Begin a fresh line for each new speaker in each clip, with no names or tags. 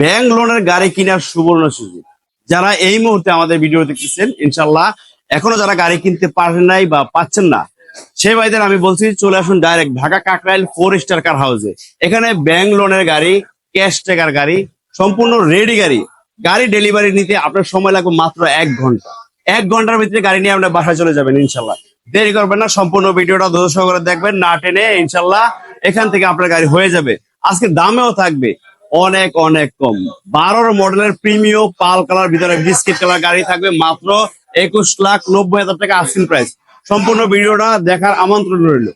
Bank লোনের গাড়ি কেনার সুবর্ণ সুযোগ। যারা এই মুহূর্তে আমাদের ভিডিও দেখতেছেন ইনশাল্লাহ এখনও যারা গাড়ি কিনতে পারেন নাই বা পাচ্ছেন না, সেই ভাইদের আমি বলছি, চলে আসুন direct Dhaka Kakrail four star car হাউসে এখানে ব্যাংক লোনের গাড়ি ক্যাশ টাকার গাড়ি, সম্পূর্ণ রেডি গাড়ি। গাড়ি ডেলিভারি নিতে আপনার সময় লাগবে মাত্র এক ঘণ্টা। এক ঘণ্টার ভিতরে গাড়ি নিয়ে আপনার বাসায় চলে যাবেন ইনশাল্লাহ দেরি করবেন না, সম্পূর্ণ ভিডিওটা ধৈর্য সহকারে দেখবেন, না টেনে ইনশাল্লাহ এখান থেকে আপনার গাড়ি হয়ে যাবে। আজকে দামেও থাকবে অনেক অনেক কম। বারোর মডেলের প্রিমিয়ম পাল কালার, ভিতরে বিস্কিট কালার গাড়ি থাকবে মাত্র একুশ লাখ নব্বই হাজার টাকা আসিন প্রাইস সম্পূর্ণ ভিডিওটা দেখার আমন্ত্রণ রইল।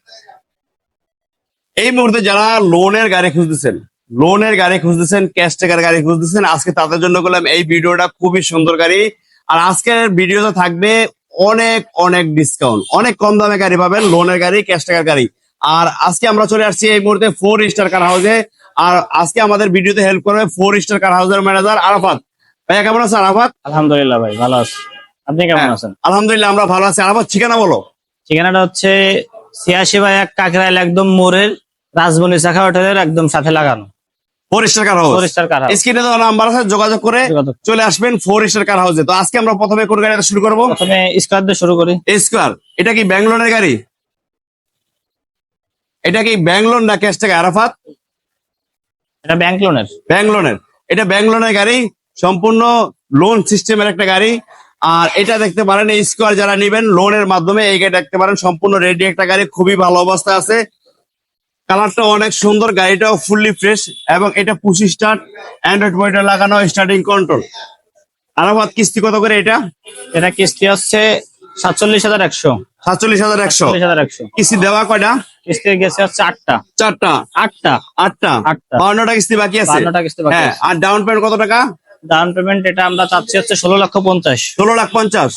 এই মুহূর্তে যারা লোনের গাড়ি খুঁজতেছেন লোনের গাড়ি খুঁজতেছেন ক্যাশ টাকার গাড়ি খুঁজতেছেন, আজকে তাদের জন্য করলাম এই ভিডিওটা খুবই সুন্দর গাড়ি। আর আজকের ভিডিওতে থাকবে অনেক অনেক ডিসকাউন্ট অনেক কম দামে গাড়ি পাবেন লোনের গাড়ি ক্যাশ টাকার গাড়ি। আর আজকে আমরা চলে আসছি এই মুহূর্তে ফোর স্টার কার হাউসে আর আজকে আমাদের ভিডিওতে হেল্প করবে ফোর স্টার কার হাউসের ম্যানেজার আরাফাত। ভাইয়া কেমন আছেন আরাফাত?
আলহামদুলিল্লাহ ভাই ভালো আছি। আপনি কেমন
হ্যাঁ।
আছেন?
আলহামদুলিল্লাহ আমরা ভালো আছি। আরাফাত ঠিকানা বলো।
ঠিকানাটা হচ্ছে ছিয়াশি বাই এক কাকরাইল একদম মোড়ের রাজবনী শাখা হোটেলের একদম সাথে লাগানো।
ফোর স্টার কার হাউস স্ক্রিনে দেওয়া নাম্বার আছে যোগাযোগ করে চলে আসবেন ফোর স্টার কার হাউসে তো আজকে আমরা প্রথমে কোন গাড়িটা শুরু করব?
প্রথমে স্কোয়ার দিয়ে শুরু করি।
স্কোয়ার এটা কি ব্যাঙ্গালোরের গাড়ি? এটা কি ব্যাঙ্গলোর না ক্যাশ থেকে আরাফাত?
এটা ব্যাংক লোনের
ব্যাঙ্গলোরের। এটা ব্যাঙ্গলোরের গাড়ি সম্পূর্ণ লোন সিস্টেমের একটা গাড়ি। আর এটা দেখতে পারেন এই স্কোয়ার যারা নিবেন লোনের মাধ্যমে এই গাড়ি দেখতে পারেন সম্পূর্ণ রেডি একটা গাড়ি খুবই ভালো অবস্থায় আছে। কালারটা অনেক সুন্দর গাড়িটাও ফুললি ফ্রেশ এবং এটা পুশি স্টার্ট অ্যান্ড্রয়েড মনিটর লাগানো স্টার্টিং কন্ট্রোল আরাফাত কিস্তি কত করে এটা?
এটা কিস্তি হচ্ছে সাতচল্লিশ হাজার একশো।
সাতচল্লিশ হাজার একশো।
চল্লিশ হাজার একশো।
কিস্তি দেওয়া কয়টা?
কিস্তি গেছে হচ্ছে আটটা।
চারটা?
আটটা।
আটটা?
আটটা।
বাউন্নটা কিস্তি বাকি আছে?
বান্নটা কিস্তি বাকি
হ্যাঁ আর ডাউন পেমেন্ট কত টাকা?
ডাউন পেমেন্ট এটা আমরা চাচ্ছি হচ্ছে ষোলো লক্ষ পঞ্চাশ।
ষোলো লাখ পঞ্চাশ।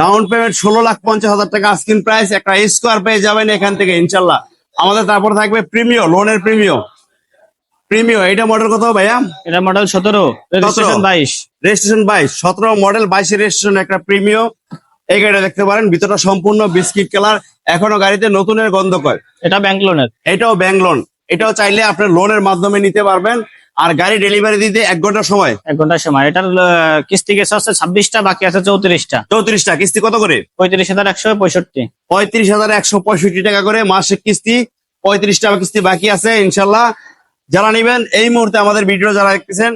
ডাউন পেমেন্ট ষোলো লাখ পঞ্চাশ হাজার টাকা স্ক্রিন প্রাইস একটা স্কোয়ার পেয়ে যাবেন এখান থেকে ইনশাল্লাহ। আমাদের তারপর থাকবে প্রিমিয় লোনের প্রিমিয় প্রিমিয় এটা মডেল কত ভাইয়া?
এটা মডেল সতেরো রেজিস্ট্রেশন বাইশ।
রেজিস্ট্রেশন বাইশ সতেরো মডেল বাইশের রেজিস্ট্রেশন একটা প্রিমিয় এই গাড়িটা দেখতে পারেন ভিতরটা সম্পূর্ণ বিস্কিট কালার এখনও গাড়িতে নতুনের গন্ধ কয়।
এটা ব্যাংক লোনের
এটাও ব্যাংক লোন এটাও চাইলে আপনার লোনের মাধ্যমে নিতে পারবেন আর গাড়ি ডেলিভারি দিতে এক ঘণ্টার সময়।
এক ঘণ্টার সময়। এটার কিস্তি গেছে হচ্ছে ছাব্বিশটা বাকি আছে চৌত্রিশটা।
চৌত্রিশটা কিস্তি কত করে?
পঁয়ত্রিশ হাজার একশো পঁয়ষট্টি।
পঁয়ত্রিশ হাজার একশো পঁয়ষট্টি টাকা করে মাসিক কিস্তি পঁয়ত্রিশ টাকা কিস্তি বাকি আছে ইনশাল্লাহ। যারা নিবেন এই মুহূর্তে আমাদের ভিডিও যারা দেখতেছেন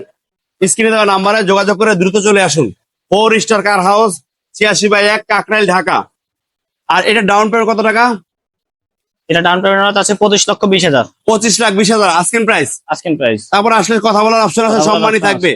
স্ক্রিনে দেওয়া নাম্বারে যোগাযোগ করে দ্রুত চলে আসুন। ফোর স্টার কার হাউস ছিয়াশি বাই এক কাকরাইল ঢাকা। আর এটা ডাউন পেমেন্ট কত টাকা?
এটা ডাউন পেমেন্ট আছে পঁচিশ লক্ষ বিশ হাজার।
পঁচিশ লাখ বিশ হাজার আজকের প্রাইস
আজকের প্রাইস
তারপর আসলে কথা বলার অপশন আছে সম্মানই থাকবে।